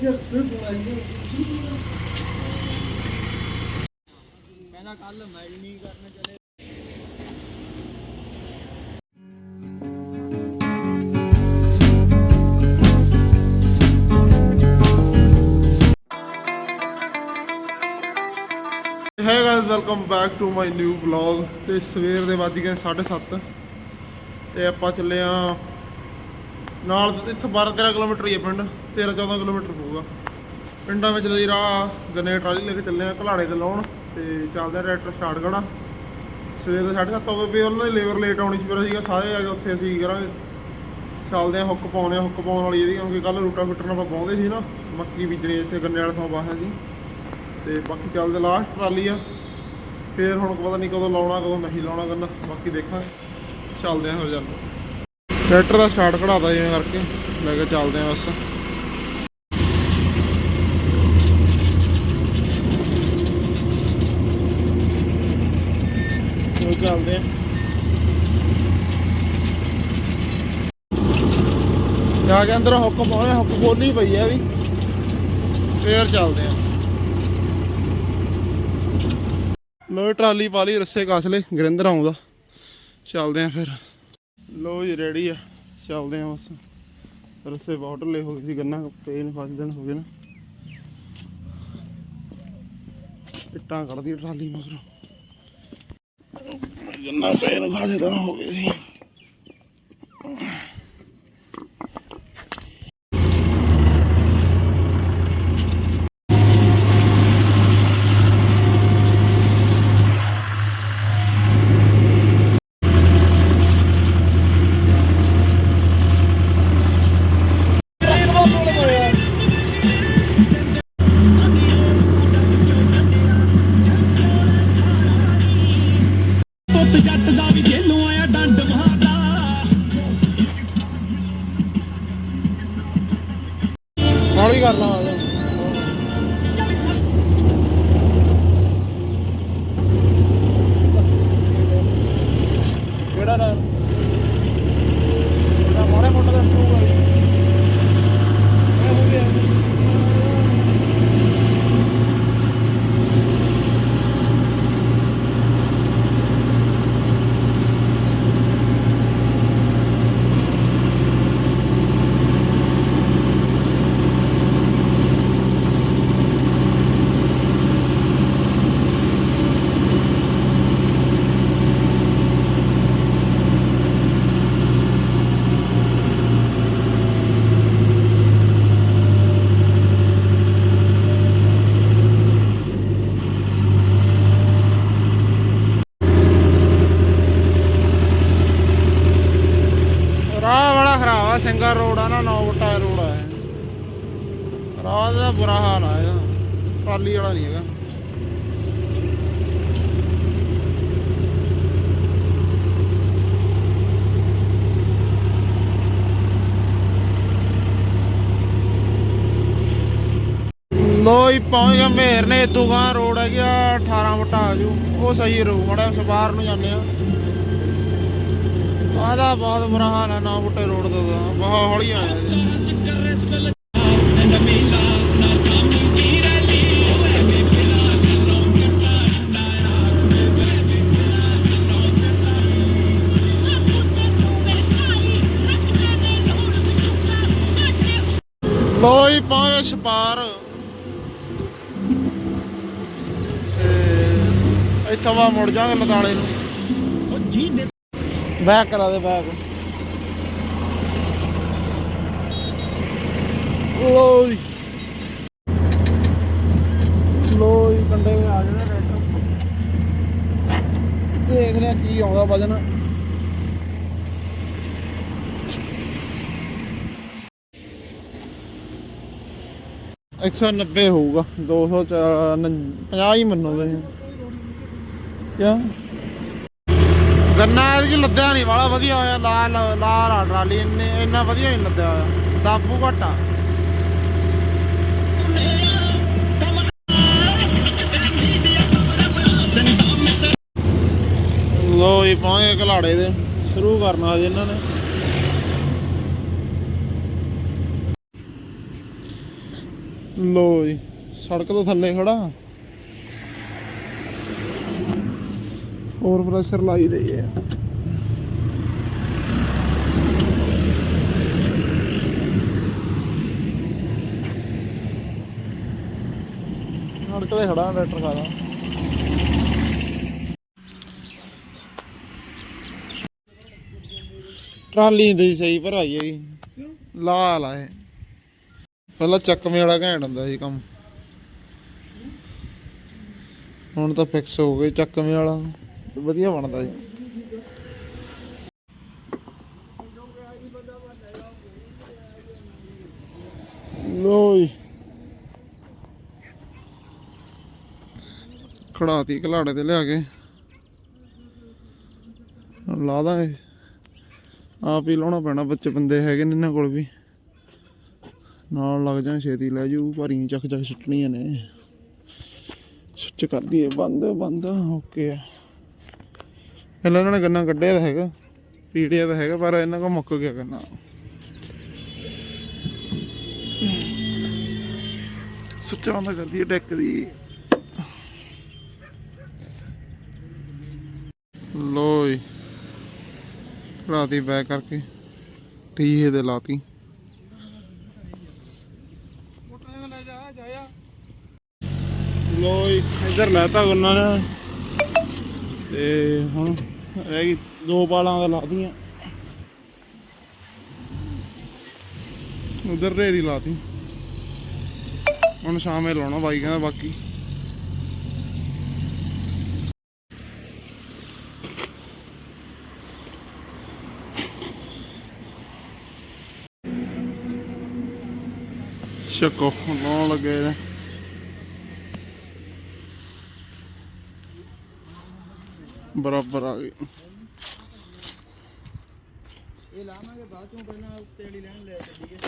ਕਹਿੰਦਾ ਕੱਲ ਮੈਚ ਕਰਨ ਚਲੇ ਹੈ guys welcome back to my new vlog ਤੇ ਸਵੇਰ ਦੇ ਵੱਜ ਗਏ 7:30 ਤੇ ਆਪਾਂ ਚੱਲੇ ਆ ਨਾਲ ਦੇ ਇੱਥੇ 12 13 ਕਿਲੋਮੀਟਰ ਹੀ ਹੈ ਪਿੰਡ। 13 14 ਕਿਲੋਮੀਟਰ ਪਊਗਾ। ਪਿੰਡਾਂ ਵਿੱਚ ਦੀ ਰਾਹ ਗੰਨੇ ਟਰਾਲੀ ਲੈ ਕੇ ਚੱਲੇ ਆ, ਘਲਾੜੇ ਤੇ ਲਾਉਣ ਤੇ ਚੱਲਦੇ ਆ ਟਰੈਕਟਰ ਸਟਾਰਟ ਕਰਨਾ। ਸਵੇਰ ਦੇ 7:30 ਹੋ ਗਏ, ਵੀ ਉਹਨਾਂ ਦੀ ਲੇਬਰ ਲੇਟ ਆਉਣੀ ਸੀ, ਫਿਰ ਸੀਗਾ ਸਾਰੇ ਆ ਕੇ ਉੱਥੇ ਅਸੀਂ ਕਰਾਂਗੇ। ਚੱਲਦੇ ਆ, ਹੁੱਕ ਪਾਉਣੇ ਆ, ਹੁੱਕ ਪਾਉਣ ਵਾਲੀ ਇਹਦੀ, ਕਿਉਂਕਿ ਕੱਲ ਰੂਟਾ ਫਿੱਟਰ ਨਾਲ ਆਪਾਂ ਪਾਉਂਦੇ ਸੀ ਨਾ, ਮੱਕੀ ਬੀਜਣੀ ਇੱਥੇ ਗੰਨੇ ਵਾਲੇ ਥਾਂ ਬਾਹਰ ਸੀ। ਤੇ ਬਾਕੀ ਚੱਲਦੇ ਲਾਸਟ ਟਰਾਲੀ ਆ। ਫੇਰ ਹੁਣ ਪਤਾ ਨਹੀਂ ਕਦੋਂ ਲਾਉਣਾ, ਕਦੋਂ ਨਹੀਂ ਲਾਉਣਾ ਕਰਨਾ, ਬਾਕੀ ਦੇਖਾਂ ਚੱਲਦੇ ਆ ਹੋ ਜਾਂਦਾ ਟਰੈਕਟਰ ਦਾ ਸਟਾਰਟ ਕਢਾਦਾ ਜਿਵੇਂ ਕਰਕੇ ਲੈ ਕੇ ਚੱਲਦੇ ਆ ਬਸ। ਚੱਲਦੇ ਆ। ਜਾ ਕੇ ਅੰਦਰ ਹੁੱਕ ਪਾਉਣੇ ਹੁੱਕ ਖੋਲਣੀ ਪਈ ਆ ਇਹਦੀ। ਫੇਰ ਚੱਲਦੇ ਆ। ਲੋ ਟਰਾਲੀ ਪਾ ਲਈ, ਰੱਸੇ ਕੱਸ ਲੈ ਗਰਿੰਦਰ ਆਉਂਦਾ। ਚੱਲਦੇ ਆ ਫਿਰ। ਲੋ ਜੀ ਰੈਡੀ ਆ। ਚੱਲਦੇ ਆ ਬਸ। ਰੱਸੇ ਬਹੁਤ ਲੈ ਹੋ ਗਈ ਸੀ, ਗੰਨਾ ਪਏ ਫਸ ਪੰਜ ਦਿਨ ਹੋ ਗਏ ਨਾ। ਇੱਟਾਂ ਕੱਢਦੀ ਟਰਾਲੀ ਮਗਰੋਂ। ਗੰਨਾ ਪਏ ਨੇ ਖਾਜੇ ਦਿਨ ਹੋ ਗਏ ਸੀ ਸਿੰਗਰ ਰੋਡ ਆ ਨਾ, ਨੌ ਵਟਾ ਰੋਡ ਆ ਇਹ। ਦਾ ਬੁਰਾ ਹਾਲ ਆ ਇਹਦਾ। ਟਰਾਲੀ ਵਾਲਾ ਨਹੀਂ ਹੈਗਾ। ਲੋ ਪਹੁੰਚ ਗਿਆ ਮੇਰ ਨੇ ਦੁਗਾ ਰੋਡ ਹੈਗੀ ਆ 18 ਵਟਾ ਆ ਜੂ। ਉਹ ਸਹੀ ਰਹੂ, ਮੜਾ ਸਵਾਰ ਨੂੰ ਜਾਂਦੇ ਆ। ਆਦਾ ਬਹੁਤ ਬੁਰਾ ਹਾਲ ਹੈ ਨਾ ਬੁੱਟੇ ਰੋਡ ਦਾ ਤਾਂ। ਬਹੁਤ ਹੌਲੀ ਆਇਆ ਇਹਦੇ। ਚੱਕਰ ਰਿਸਕ ਛਪਾਰ। ਤੇ ਇੱਥੋਂ ਬਾ ਮੁੜ ਜਾਾਂਗੇ ਲਤਾਲੇ ਨੂੰ। ਬੈਕ ਕਰਾ ਦੇ, ਬੈਕ। ਲੋ ਜੀ। ਕੰਡੇ ਆ ਜਾਣਾ ਟਰੈਕਟਰ ਦੇਖਦੇ ਆ ਕੀ ਆਉਂਦਾ ਵਜਨ। ਇੱਕ ਸੌ 90 ਹੋਊਗਾ 250 ਹੀ ਮੰਨੋ ਤੁਸੀਂ ਕਿਆ? ਗੰਨਾ ਇਹਦੇ ਚ ਲੱਦਿਆ ਨਹੀਂ ਵਾਲਾ ਵਧੀਆ ਹੋਇਆ, ਲਾਲ ਲਾਲ ਆ ਟਰਾਲੀ, ਇੰਨੇ, ਇੰਨਾ ਵਧੀਆ ਨਹੀਂ ਲੱਦਿਆ ਹੋਇਆ, ਦਾਬੂ ਘਟਾ ਲੋ ਇਹ ਪਹੁੰਚ ਗਏ ਘਲਾੜੇ ਦੇ, ਸ਼ੁਰੂ ਕਰਨਾ ਅੱਜ ਇਹਨਾਂ ਨੇ। ਲੋ ਜੀ, ਸੜਕ ਤੋਂ ਥੱਲੇ ਖੜਾ। ਹੋਰ ਪ੍ਰੈਸ਼ਰ ਲਾਈ ਦੇ ਹੈ ਸੜਕ ਖੜਾ ਟਰੈਕਟਰ ਖਾਦਾ ਟਰਾਲੀ ਦੀ ਸਹੀ ਭਰਾਈ ਹੈਗੀ ਲਾ ਲਾਏ ਪਹਿਲਾਂ ਚੱਕਵੇਂ ਵਾਲਾ ਘੈਂਟ ਹੁੰਦਾ ਸੀ ਕੰਮ। ਹੁਣ ਤਾਂ ਫਿਕਸ ਹੋ ਗਏ ਚੱਕਵੇਂ ਵਾਲਾ। ਵਧੀਆ ਬਣਦਾ ਜੀ। ਲੋ ਜੀ। ਖੜਾਤੀ ਘਲਾੜੇ ਤੇ ਲਿਆ ਕੇ। ਹੁਣ ਲਾ ਦਾਂਗੇ ਆਪ ਹੀ ਲਾਉਣਾ ਪੈਣਾ, ਬੱਚੇ ਬੰਦੇ ਹੈਗੇ ਨੇ ਇਹਨਾਂ ਕੋਲ ਵੀ। ਨਾਲ ਲੱਗ ਜਾਣ ਛੇਤੀ, ਲੈ ਜੂ ਭਾਰੀ ਚੱਕ ਚੱਕ ਛੱਟਣੀਆਂ ਨੇ। ਸੁੱਚ ਕਰ ਦਈਏ, ਬੰਦ ਬੰਦ, ਓਕੇ ਆ। ਪਹਿਲਾਂ ਇਹਨਾਂ ਨੇ ਗੰਨਾ ਕੱਢਿਆ ਤਾਂ ਹੈਗਾ, ਪੀੜਿਆ ਤਾਂ ਹੈਗਾ, ਪਰ ਇਹਨਾਂ ਕੋ ਮੁੱਕ ਗਿਆ ਗੰਨਾ। ਸੁੱਚ ਬੰਦ ਕਰ ਦਈਏ ਡੈਕ ਦੀ। ਲੋ ਰਾਤੀ ਬੈ ਕਰਕੇ ਟੀਏ ਦੇ ਲਾਤੀ। ਮੋਟਰ ਲੈ ਜਾ ਜਾਇਆ ਨੇ। ਤੇ ਹੁਣ ਰਹਿ ਗਈ ਦੋ ਪਾਲਾਂ ਦਾ ਲਾਤੀਆਂ। ਉਧਰ ਰੇਰੀ ਲਾਤੀ। ਹੁਣ ਸ਼ਾਮੇ ਲਾਉਣਾ ਬਾਈ, ਕਹਿੰਦਾ ਬਾਕੀ। ਸ਼ੱਕੋ ਲਾਉਣ ਲੱਗੇ ਨੇ। ਬਰਾਬਰ ਆ ਗਈ। ਇਹ ਲਾਵਾਂਗੇ ਬਾਅਦ ਚੋਂ ਪਹਿਲਾਂ ਵਾਲੀ ਲੈਣ ਲੈ ਚੱਲੀਏ।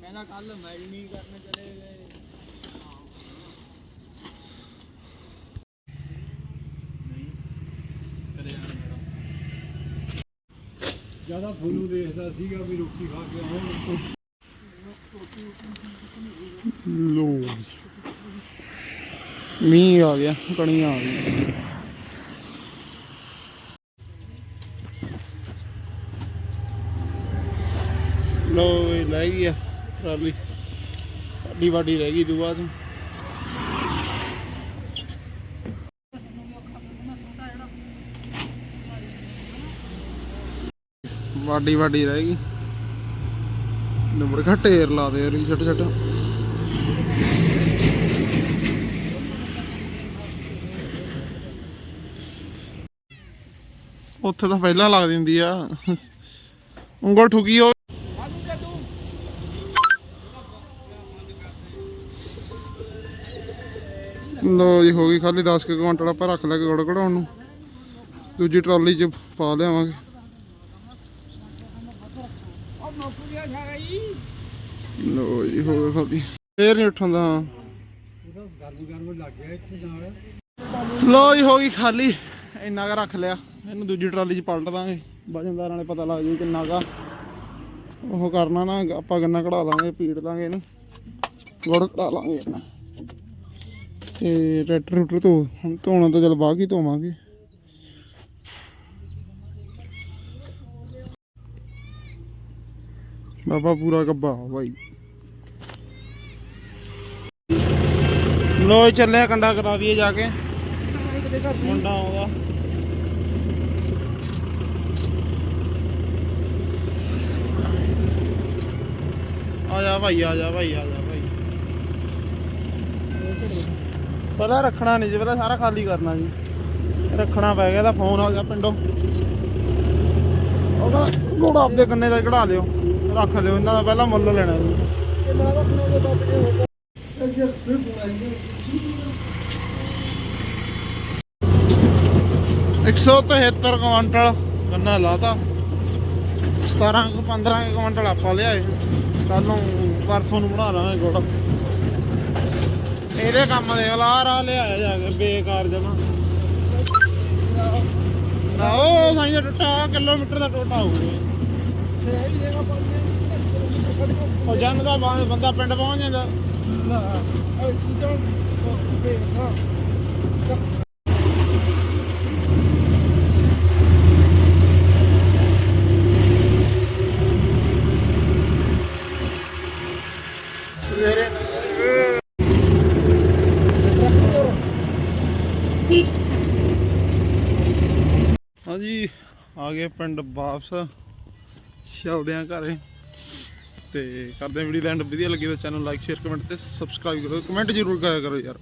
ਕਹਿੰਦਾ ਕੱਲ ਮੈਲਣੀ ਕਰਨ ਚਲੇ ਗਏ। ਜ਼ਿਆਦਾ ਤੁਹਾਨੂੰ ਦੇਖਦਾ ਸੀਗਾ ਵੀ ਰੋਟੀ ਖਾ ਕੇ ਆਉਣ। ਲੋ ਮੀਂਹ ਆ ਗਿਆ ਕਣੀਆਂ ਆ ਗਈਆਂ। ਲੈ ਗਈ ਆ, ਟਰਾਲੀ। ਵੱਡੀ ਵੱਡੀ ਰਹਿ ਗਈ ਦੂ ਬਾਅਦ ਵਾਡੀ ਵਾਡੀ ਰਹਿ ਗਈ। ਨੰਬਰ ਘਾ ਢੇਰ ਲਾ ਦੇ ਯਾਰ ਛੱਟ ਛੱਟ। ਉੱਥੇ ਤਾਂ ਪਹਿਲਾਂ ਲੱਗ ਦਿੰਦੀ ਆ। ਉਂਗਲ ਠੁਕੀ ਹੋ ਲੋ ਜੀ, ਹੋ ਗਈ ਖਾਲੀ 10 ਕੁ ਕੁਇੰਟਲ ਆਪਾਂ ਰੱਖ ਲੈ ਕੇ ਗੜ ਕਢਾਉਣ ਨੂੰ। ਦੂਜੀ ਟਰਾਲੀ 'ਚ ਪਾ ਲਿਆਵਾਂਗੇ। ਲੋ ਜੀ, ਹੋ ਗਈ ਖਾਲੀ। ਫੇਰ ਨਹੀਂ ਉੱਠਣ ਲੋ ਜੀ, ਹੋ ਗਈ ਖਾਲੀ। ਇੰਨਾ ਕੁ ਰੱਖ ਲਿਆ। ਇਹਨੂੰ ਦੂਜੀ ਟਰਾਲੀ 'ਚ ਪਲਟ ਦਾਂਗੇ। ਵਜਨਦਾਰਾਂ ਨੇ ਪਤਾ ਲੱਗ ਜੂ ਕਿੰਨਾ ਕਾ ਉਹ ਕਰਨਾ ਨਾ, ਆਪਾਂ ਗੰਨਾ ਕਢਾ ਲਾਂਗੇ, ਪੀੜ ਦਾਂਗੇ ਇਹਨੂੰ। ਗੁੜ ਕਢਾ ਲਾਂਗੇ। ਇਹਨਾਂ ਤੇ ਟਰੈਕਟਰ ਰੂਟਰ ਧੋ, ਹੁਣ ਧੋਣਾ ਤਾਂ ਚਲ ਬਾਅਦ ਹੀ ਧੋਵਾਂਗੇ। ਬਾਬਾ ਪੂਰਾ ਕੱਬਾ ਭਾਈ ਲੋ ਚੱਲਿਆ ਕੰਡਾ ਕਰਾ ਦਈਏ ਜਾ ਕੇ। ਮੁੰਡਾ ਆਉਂਦਾ। ਆ ਜਾ ਭਾਈ ਆ ਜਾ ਭਾਈ ਆ ਜਾ ਭਾਈ ਪਹਿਲਾਂ ਰੱਖਣਾ ਨਹੀਂ ਜੀ ਪਹਿਲਾਂ ਸਾਰਾ ਖਾਲੀ ਕਰਨਾ ਜੀ। ਰੱਖਣਾ ਪੈ ਗਿਆ ਤਾਂ ਫੋਨ ਆ ਗਿਆ ਪਿੰਡੋਂ। ਉਹ ਘੋੜਾ ਆਪਦੇ ਕੰਨੇ ਦਾ ਕਢਾ ਲਿਓ, ਰੱਖ ਲਿਓ, ਇਹਨਾਂ ਦਾ ਪਹਿਲਾਂ ਮੁੱਲ ਲੈਣਾ ਜੀ। ਇੱਕ ਸੌ ਤਿਹੱਤਰ ਕੁਇੰਟਲ ਗੰਨਾ ਲਾਤਾ। 17 ਕੁ 15 ਕੁ ਕੁਇੰਟਲ ਆਪਾਂ ਲਿਆਏ। ਕੱਲ ਨੂੰ, ਪਰਸੋਂ ਨੂੰ ਬਣਾ ਲਾਂਗੇ ਗੁੜ। ਇਹਦੇ ਕੰਮ ਦੇ ਅਲਾਰ ਆ ਲਿਆਇਆ ਜਾ ਕੇ, ਬੇਕਾਰ ਜਮਾ। ਨਾ, ਉਹ ਸਾਈਂ ਦਾ ਟੁੱਟਾ ਕਿਲੋਮੀਟਰ ਦਾ ਟੋਟਾ ਹੋਊਗਾ। ਉਹ ਜਨ ਦਾ ਬੰਦਾ ਪਿੰਡ ਪਹੁੰਚ ਜਾਂਦਾ। ਸਵੇਰੇ ਹਾਂਜੀ ਆ ਗਏ ਪਿੰਡ ਵਾਪਸ, ਚੱਲਦੇ ਆਂ ਘਰੇ। ਤੇ ਕਰਦੇ ਵੀਡੀਓ ਦਾ ਐਂਡ ਵਧੀਆ ਲੱਗੇ ਤਾਂ ਚੈਨਲ ਲਾਈਕ ਸ਼ੇਅਰ ਕਮੈਂਟ ਤੇ ਸਬਸਕ੍ਰਾਈਬ ਕਰੋ। ਕਮੈਂਟ ਜ਼ਰੂਰ ਕਰਿਆ ਕਰੋ ਯਾਰ।